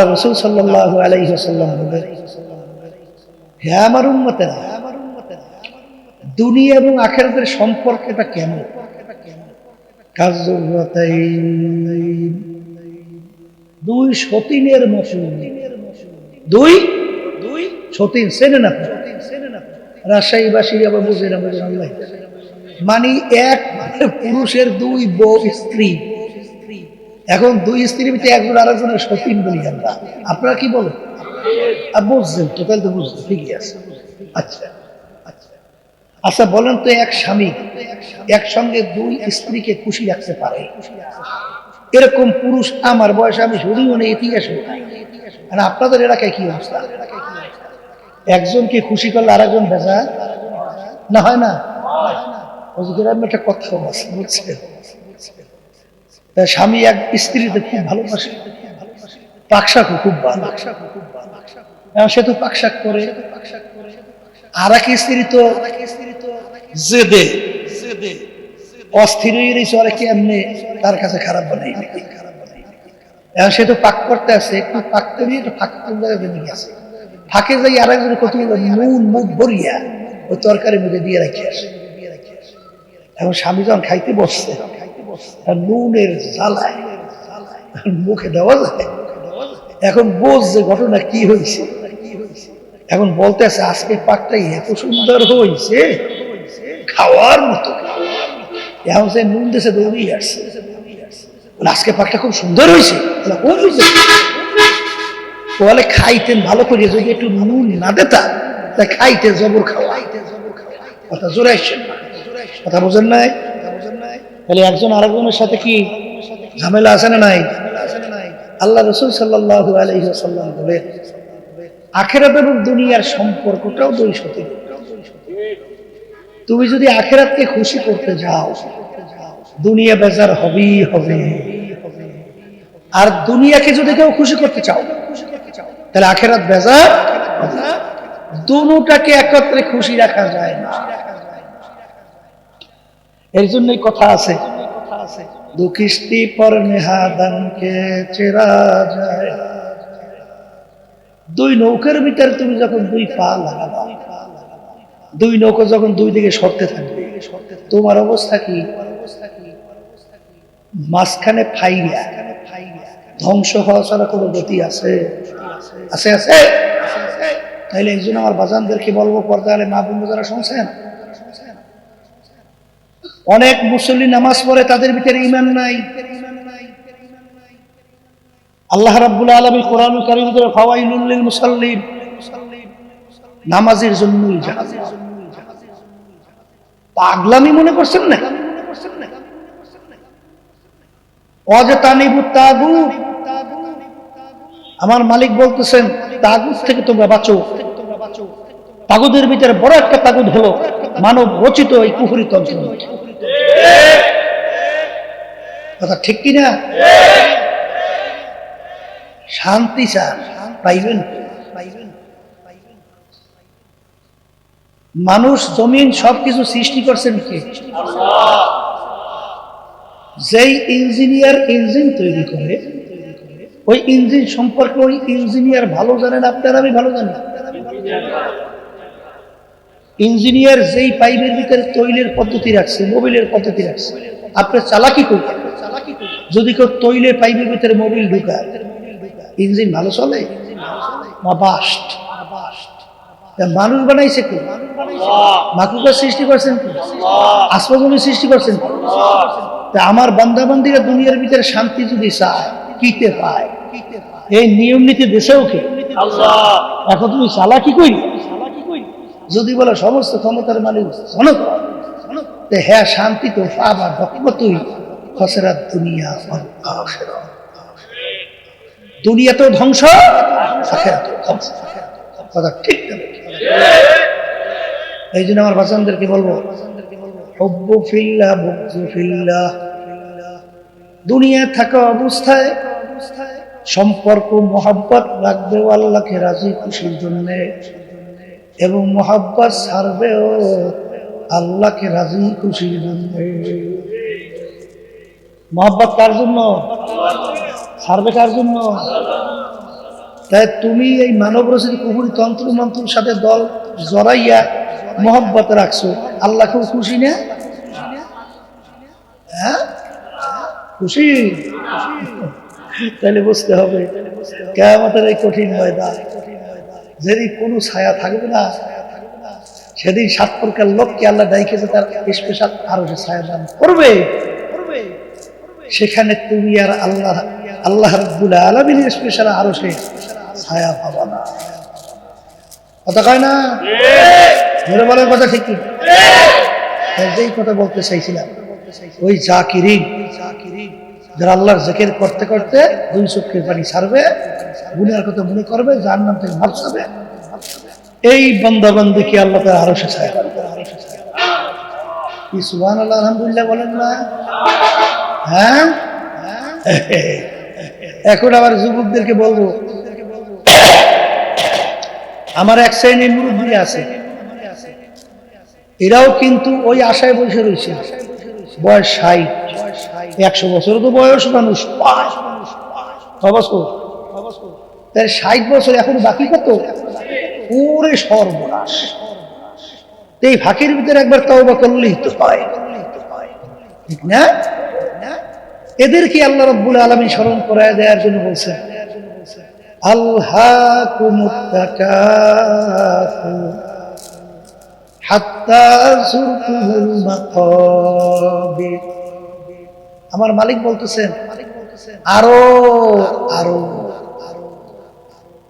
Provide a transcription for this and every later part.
আল্লাহ রসুল সাল্লাহ আলাইসাল্লাম বলে হে আমার উন্মতেরা দুনিয়া এবং আখেরাতের সম্পর্কটা কেমন? দুই সতীনের দুই? দুই? সতীন আপনি রাজশাহীবাসী আবার বুঝে না, বুঝে মানে এক পুরুষের দুই বউ স্ত্রী। এখন দুই স্ত্রীর ভিতরে একজন আরেকজনের সতীন বলি আমরা। আপনারা কি বলেন? বুঝছেন তাহলে তো বুঝছেন, ঠিকই আছে। আচ্ছা আচ্ছা। আচ্ছা বলেন তো এক স্বামী একসঙ্গে দুই স্ত্রীকে খুশি রাখতে পারে। এরকম পুরুষ আমার বয়সে আমি শুনিও নেই ইতিহাস মানে আপনাদের এলাকায় কি অবস্থা? একজনকে খুশি করলে আরেকজন ভেজা না হয় না? একটা কথা আছে স্বামী এক স্ত্রীতে খুব ভালোবাসে। পাকশাকও খুব ভালো। সে তো পাকশাক করে। আর এক স্ত্রী তো জেদে। অস্থির হয়ে রয়েছে কেমনে তার কাছে খারাপ এখন সে তো পাক করতে আছে একটু ফাঁক যাই আর একজন কত নুন, মুখ ভরিয়া ওই তরকারির মধ্যে দিয়ে রাখি আসে। এখন স্বামী যখন খাইতে বসছে নুনের মুখে দেওয়া যায়। এখন বোঝ যে ঘটনা কি হয়েছে। এখন বলতে আছে আজকে পাকটা এত সুন্দর হয়েছে খাওয়ার মতো। এখন সে নুন দেশে আসছে। আজকে পাকটা খুব সুন্দর হয়েছে। বলে, খাইতেন ভালো করে যদি একটু নুন না দেতা তা খাইতেন জবর খাওয়া। কথা জোরে আসছেন কথা বোঝেন নাই? তাহলে একজন আরেকজনের সাথে কি ঝামেলা আছে না নাই? আল্লাহ রসুল সাল্লাহ আলহিহাসাল্লাম বলে আখেরাত এবং দুনিয়ার সম্পর্কটাও দুই সতী তুমি যদি আখেরাতকে খুশি করতে যাও, দুনিয়া বেজার হবেই হবে। আর দুনিয়াকে যদি কেউ খুশি করতে চাও, তাহলে আখেরাত বেজার দুটাকে একত্রে খুশি রাখা যায় না। এর জন্যই কথা আছে। দুকিস্তি পর নেহাদানকে চেরা যায়। দুই নৌকার ভিতরে তুমি যখন দুই পা লাগাবা, দুই নৌকা যখন দুই দিকে সরতে থাকবে, তোমার অবস্থা কি? মাঝখানে ফাইয়া, ধ্বংস হওয়া ছাড়া কোনো গতি আছে? আছে আছে। তাইলে এই জন্য আমার বাজানদেরকে বলব পর্দা আলে মা বন্ধু যারা শুনছেন? অনেক মুসল্লি নামাজ পড়ে, তাদের ভিতরে ইমান নাই। আল্লাহ রাব্বুল আলামিন কোরআন কারীম ফাওয়াইলুল লিল মুসাল্লিন। নামাজের জন্যই পাগলামি মনে করছেন না? তানিবু আমার মালিক বলতেছেন, তাগুত থেকে তোমরা বাঁচো। তাগুদের ভিতরে বড় একটা তাগুদ হলো মানব রচিত এই কুহুরি তন্ত্র। কথা ঠিক কিনা শান্তি চান, পাইবেন মানুষ জমিন সবকিছু সৃষ্টি করছেন কে? যেই ইঞ্জিনিয়ার ইঞ্জিন তৈরি করে, ওই ইঞ্জিন সম্পর্কে ওই ইঞ্জিনিয়ার ভালো জানেন, আপনার আমি ভালো জানি। ইঞ্জিনিয়ার যেই পাইপের ভিতরে তৈলের পদ্ধতি রাখছে মোবিলের পদ্ধতি রাখছে আপনার চালাকি করি যদি কেউ তৈলের পাইপের ভিতরে মোবিল ঢুকায় ইঞ্জিন ভালো চলে? বাস্ট। মানুষ বানাইছে কে? মাকুকার সৃষ্টি করছেন কে? আসমাজমি সৃষ্টি করছেন তা আমার বান্দাবান্দিরা দুনিয়ার ভিতরে শান্তি যদি চায় কিতে পায়? এই নিয়ম নীতি দেশেও কে? এখন তুমি চালাকি করি যদি বলে সমস্ত ক্ষমতার মালিক তে হ্যাঁ শান্তি তো পাবা তুই খসরাত দুনিয়া ধ্বংস কথা ঠিক এই জন্য আমার বাচ্চাদেরকে বলব দুনিয়া থাকা অবস্থায় সম্পর্ক, মোহাব্বত রাখবে আল্লাহকে রাজি খুশির জন্যে। এবং মোহাব্বত ছাড়বেও আল্লাহকে রাজি খুশির জন্যে। মোহাব্বত কার জন্য? ছাড়বে কার জন্য? তাই তুমি এই মানব রচিত কুহুরি তন্ত্র মন্ত্রের সাথে দল জড়াইয়া মহব্বত রাখছো। আল্লাহ খুব খুশি না? হ্যাঁ? খুশি? তাহলে বুঝতে হবে। কেমতের এই কঠিন ময়দান। যেদিন কোনো ছায়া থাকবে না, সেদিন সাত প্রকার লোককে আল্লাহ ডাইকেছে তার স্পেশাল আরও সে ছায়া দান করবে। সেখানে তুমি আর আল্লাহ আল্লাহ রব্বুল আলমিনের স্পেশাল আরও সে ছায়া পাবা না। কথা কয় না? ধরে বলার কথা ঠিক কি? যেই কথা বলতে চাইছিলাম, ওই জাকিরিন যারা আল্লাহর জেকের করতে করতে দুই চোখের পানি ছাড়বে, গুনার কথা মনে করবে যার নাম থেকে ভাবসাবে এই বন্দাবন্দি কি আল্লাহ তার আরও শেষায় কি সুবান আল্লাহ আলহামদুলিল্লাহ বলেন না? হ্যাঁ? এখন আবার যুবকদেরকে বলব, আমার এক শ্রেণির মুরব্বী আছে। এরাও কিন্তু ওই আশায় বসে রয়েছে। বয়স ষাট। একশো বছর তো বয়স মানুষ। তাই ষাট বছর এখন বাকি কত? ওরে সর্বনাশ। এই ফাঁকির ভিতরে একবার তওবা করলেই তো হয়। ঠিক না? এদেরকে আল্লাহ রব্বুল আলমী স্মরণ করায় দেওয়ার জন্য বলছেন আল্লাহ আমার মালিক বলতেছেন, আরও আরও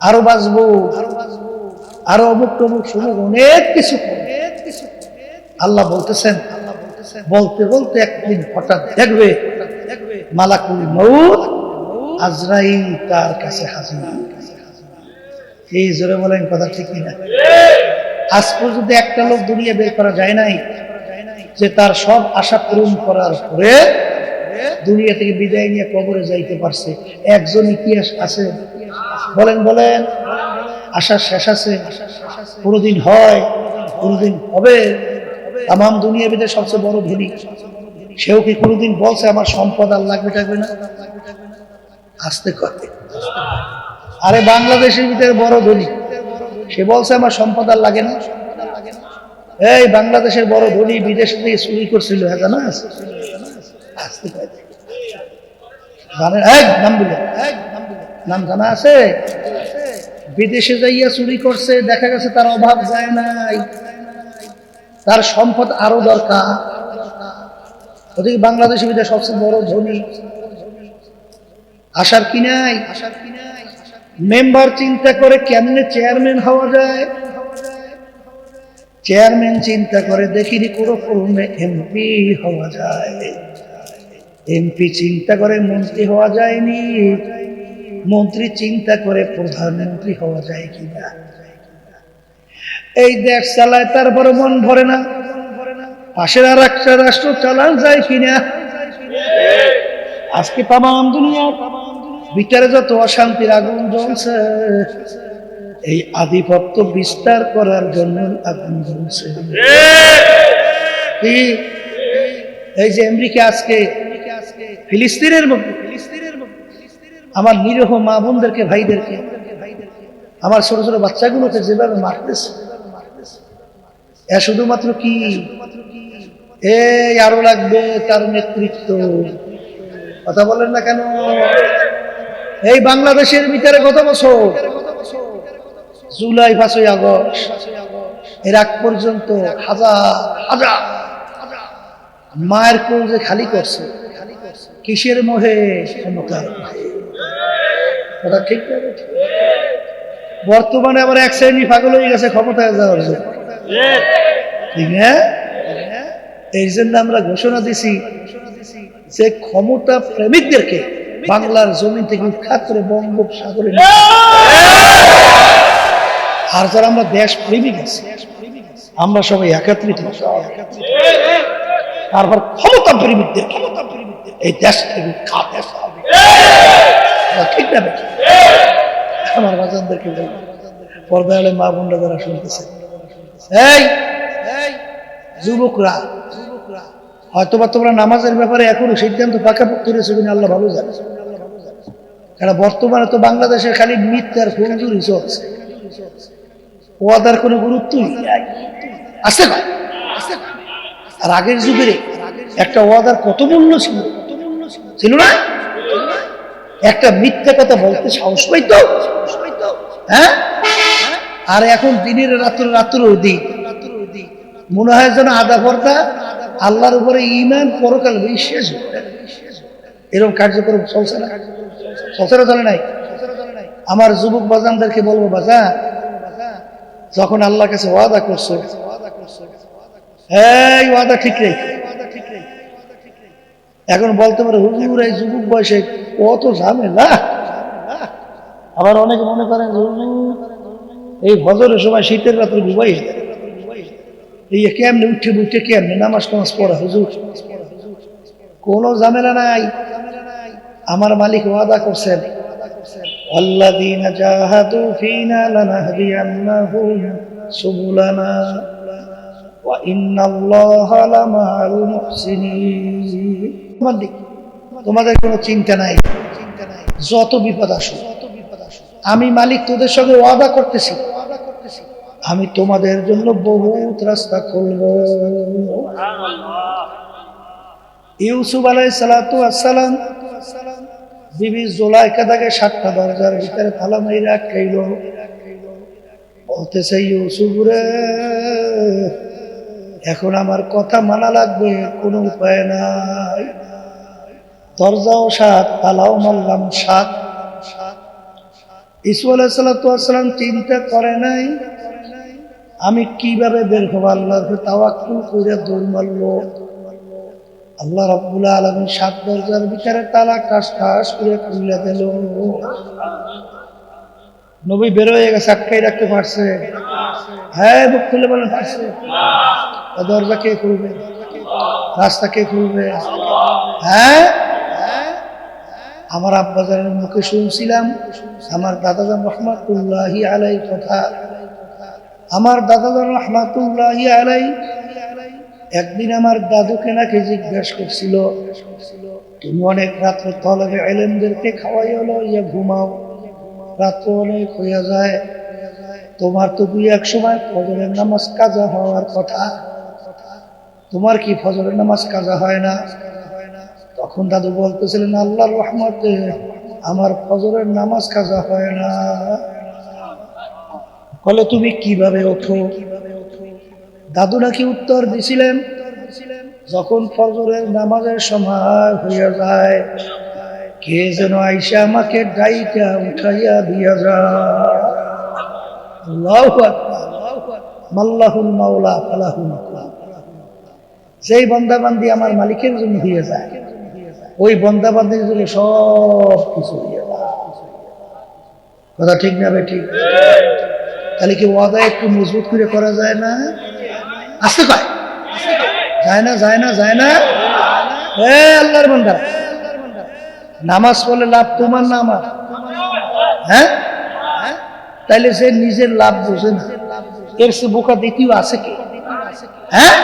আরও বাঁচবো, আরও অমুক টমুক সমুক অনেক কিছু আল্লাহ বলতেছেন, বলতে বলতে একদিন হঠাৎ দেখবে মালাকুল মৌত আজরাইল তার কাছে হাজির। এই জোরে বলেন কথা ঠিক না আজ পর্যন্ত একটা লোক দুনিয়া বের করা যায় নাই, যে তার সব আশা পূরণ করার পরে দুনিয়া থেকে বিদায় নিয়ে কবরে যাইতে পারছে। একজন ইতিহাস আছে? বলেন বলেন। আশার শেষ আছে? কোনোদিন হয়, কোনোদিন হবে। তাম দুনিয়া ভিতরে সবচেয়ে বড় ধনী সেও কি কোনোদিন বলছে, আমার সম্পদ আর লাগবে, থাকবে না আসতে করে। আরে বাংলাদেশের ভিতরে বড় ধনী। সে বলছে, আমার সম্পদ আর লাগে না এই বাংলাদেশের বড় ধনী বিদেশ থেকে চুরি করছিল হ্যাঁ জানা আছে? আছে? বিদেশে যাইয়া চুরি করছে, দেখা গেছে তার অভাব যায় নাই। তার সম্পদ আরও দরকার। ওদিকে বাংলাদেশের ভিতরে সবচেয়ে বড় ধনী। আসার কি নাই? আসার কি নাই মেম্বার চিন্তা করে কেমনে চেয়ারম্যান হওয়া যায়? চেয়ারম্যান চিন্তা করে দেখিনি কোনো এমপি হওয়া যায়। এমপি চিন্তা করে মন্ত্রী হওয়া যায়নি। মন্ত্রী চিন্তা করে প্রধানমন্ত্রী হওয়া যায় কিনা? এই দেশ চালায়, তারপরে মন ভরে না। পাশের আর একটা রাষ্ট্র চালান যায় কিনা? আজকে তাম দুনিয়ার ভিতরে যত অশান্তির আগুন জ্বলছে, এই আধিপত্য বিস্তার করার জন্য আগুন জ্বলছে। এই যে আমেরিকা আজকে ফিলিস্তিনের মধ্যে আমার নিরহ মা বোনদেরকে, ভাইদেরকে, আমার ছোট ছোট বাচ্চাগুলোকে যেভাবে মারতেছে, এ শুধুমাত্র কি? এই আরও লাগবে তার নেতৃত্ব। কথা বলেন না কেন? এই বাংলাদেশের ভিতরে গত বছর, জুলাই পাঁচই আগস্ট, এর আগ পর্যন্ত হাজার হাজার মায়ের কোল যে খালি করছে কিসের মোহে ক্ষমতার ঠিক বর্তমানে আবার এক শ্রেণি পাগল হয়ে গেছে, ক্ষমতায় যাওয়ার জন্য। ঠিক এই জন্য আমরা ঘোষণা দিছি যে ক্ষমতা প্রেমিকদেরকে বাংলার জমি থেকে উৎখাত করে বঙ্গোপসাগরে আর যারা আমরা দেশ প্রেমিক আছি, আমরা সবাই একত্রিত। হব। তারপর ক্ষমতা প্রেমিকদের ক্ষমতা প্রেমিকদের এই দেশ থেকে উৎখাত দেশ হবে। ঠিক না আমার বাজানদেরকে বলব পর্দায় মা বোনরা যারা শুনতেছে, এই যুবকরা হয়তোবা তোমরা নামাজের ব্যাপারে এখনও সিদ্ধান্ত পাকা করেছ কিনা আল্লাহ ভালো জানে। কারণ বর্তমানে তো বাংলাদেশে খালি মিথ্যার ফুলজুরি চলছে। ওয়াদার কোনো গুরুত্বই আছে না? আর আগের যুগের একটা ওয়াদার কত মূল্য ছিল? ছিল না? একটা মিথ্যা কথা বলতে সাহস পাইতো? হ্যাঁ? আর এখন দিনের রাত্র রাত্র দিন। মনে হয় যেন আধা ঘণ্টা আল্লাহর উপরে ইমান পরকাল বিশ্বাস এরকম কার্যক্রম চলছে না? চলছে না চলে নাই? আমার যুবক বাজানদেরকে বলব বাজা যখন আল্লাহ কাছে ওয়াদা করছ এই ওয়াদা ঠিক নেই। এখন বলতে পারে, হুজুর, এই যুবক বয়সে কত ঝামেলা। আবার অনেকে মনে করেন এই হজরের সময় শীতের রাত্রে ঘুমাই এই কেমনে উঠে উঠে কেমনে নামাজ টামাজ পড়া, হুজুর। কোন ঝামেলা নাই। আমার মালিক ওয়াদা করছেন আল্লাহ দিন সুবুলানা। তোমাদের কোনো চিন্তা নাই চিন্তা নাই। যত বিপদ আসো আমি মালিক তোদের সঙ্গে ওয়াদা করতেছি। আমি তোমাদের জন্য বহুত রাস্তা খুলব। ইউসুফ আলাই সালাতু আসসালাম বিবি জোলাইকা তাকে সাতটা দরজার ভিতরে তালা মাইরা খাইল বলতেছে, ইউসুফ রে এখন আমার কথা মানা লাগবে, কোনো উপায় নাই। দরজাও সাত, তালাও মারলাম সাত। ইসু আলাহিসাল্লাম চিন্তা করে নাই। আমি কীভাবে বের হব? আল্লাহর তাওয়াক্কুল করে দৌড় মারলো। আল্লাহ রব্বুল আলমী সাত দরজার ভিতরে তালা কাস টাস করে খুলে দিল। নবী বেরোয় গেছে আটকাই রাখতে পারছে? হ্যাঁ খুলে বলেন, পারছে? দরজা কে খুলবে? রাস্তা কে খুলবে? হ্যাঁ? আমার আব্বাজানের মুখে শুনছিলাম, আমার দাদাজান রহমাতুল্লাহি আলাই কথা। আমার দাদাজান রহমাতুল্লাহি আলাই একদিন আমার দাদুকে নাকি জিজ্ঞাসা করছিল, তুমি অনেক রাত্র তলবে এলেমদেরকে খাওয়াই হলো ইয়ে ঘুমাও। রাত্র অনেক হইয়া যায়। তোমার তো দুই এক সময় ফজরের নামাজ কাজা হওয়ার কথা। তোমার কি ফজরের নামাজ কাজা হয় না? তখন দাদু বলতেছিলেন, আল্লাহর রহমতে আমার ফজরের নামাজ কাজা হয় না। বলে, তুমি কীভাবে ওঠো? দাদু নাকি উত্তর দিছিলেন, যখন ফজরের নামাজের সময় হইয়া যায়, কে যেন আইসা আমাকে ডাইটা উঠাইয়া দিয়া যায়। মাল্লাহুল মাওলা, ফালাহুল সেই বন্দাবান্দি আমার মালিকের জন্য হয়ে যায়, ওই বন্দাবান্দির জন্য সব কিছু হয়ে যায়। কথা ঠিক না বে ঠিক? তাহলে কি ওয়াদা একটু মজবুত করে করা যায় না? আসতে পায় যায় না যায় না যায় না? আল্লাহর বান্দা, নামাজ পড়লে লাভ তোমার না আমার? হ্যাঁ? তাইলে সে নিজের লাভ বোঝে না। এর সে বোকা দ্বিতীয় আছে কি? হ্যাঁ?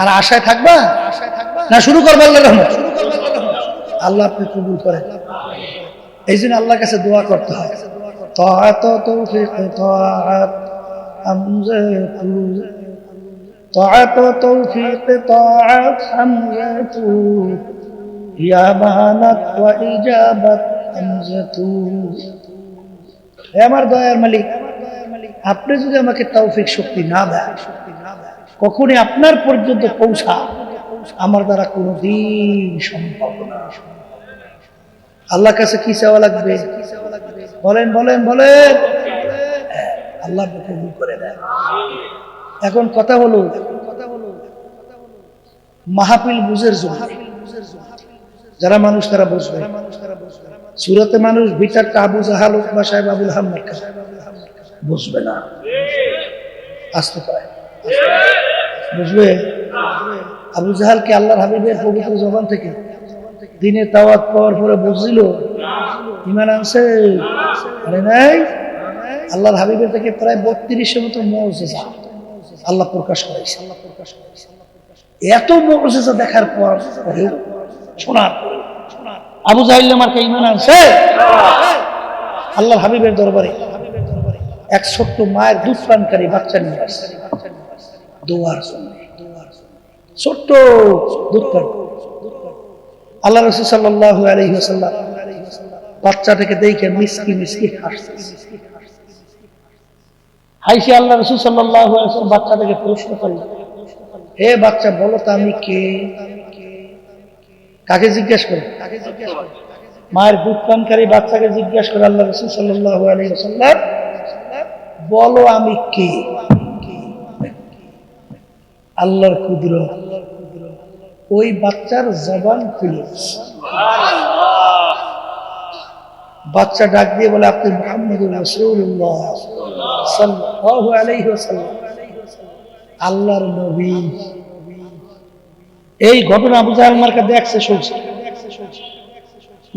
আর আশায় থাকবা না শুরু করবো আল্লাহ রহমত আল্লাহ আপনি কবুল করেন এই জন্য আল্লাহর কাছে দোয়া করতে হয় طاعت توفيق طاعت حمزة طاعت توفيق طاعت حمزة يا بانت وإجابة حمزة হে আমার দয়ার মালিক আপনি যদি আমাকে তৌফিক শক্তি না দেয় কখনই আপনার পর্যন্ত পৌঁছা আমার দ্বারা কোনোদিন সম্ভব না। আল্লাহর কাছে কি চাওয়া লাগবে? বলেন বলেন বলেন। আল্লাহ কবুল করে দেন। এখন কথা হলো মাহাপিল বুঝের জন্য। যারা মানুষ তারা বুঝবে। সুরতে মানুষ ভিতরটা আবু জাহাল বা সাহেব আবুল হাম্মাদ বুঝবে না। আসতে পারে বুঝবে আবু জাহালকে আল্লাহর হাবিবের পবিত্র জবান থেকে দিনের তাওয়াত পাওয়ার পরে বুঝছিল ইমান আনছে? আরে নাই। আল্লাহর হাবিবের থেকে প্রায় বত্রিশের মতো মৌজেজা আল্লাহ প্রকাশ করেছে। আল্লাহ প্রকাশ করেছে এত মৌজেজা দেখার পর শোনার আবু জাহিল্লা মার্কা ইমান আনছে? আল্লাহ হাবিবের দরবারে এক ছোট্ট মায়ের দুধ পানকারী বাচ্চা নিয়ে আসছে। দোয়ার ছোট্ট আল্লাহ রসুল সাল্লাহ বাচ্চাটাকে দেখে মিসকি মিসকি হাসছে। হাইসে আল্লাহ রসুল সাল্লাহ প্রশ্ন করলেন, হে বাচ্চা, বলো তো আমি কে? কাকে জিজ্ঞেস করে মায়ের দুধ পানকারী বাচ্চাকে জিজ্ঞেস করে আল্লাহ রসুল সাল্লাহ আলহি বলো আমি কে? আল্লাহর ক্ষুদ্র। ওই বাচ্চার জবান খুলে। বাচ্চা ডাক দিয়ে বলে, আপনি আল্লাহর নবী। এই ঘটনা আবু জাহাল মার্কা দেখছে শুনছে।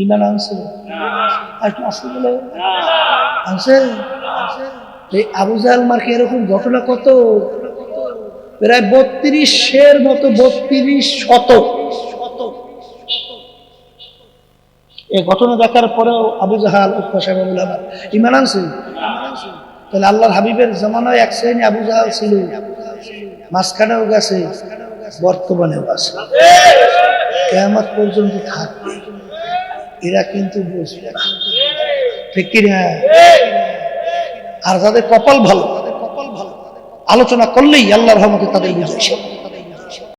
ইমান আনছে? আনছে? এই আবু জাহাল মার্কে এরকম ঘটনা কত? প্রায় বত্রিশের মতো, বত্রিশ শত এই ঘটনা দেখার পরেও আবু জাহাল সাহেব ইমান তাহলে আল্লাহর হাবিবের জমানায় এক শ্রেণি আবু জাহাল ছিল, মাঝখানেও গেছে, বর্তমানেও আছে। কেমন পর্যন্ত থাকবে। এরা কিন্তু বুঝবে ঠিক কিনা? আর যাদের কপাল ভালো আলোচনা করলেই আল্লাহর রহমতে তাদের বুঝেছে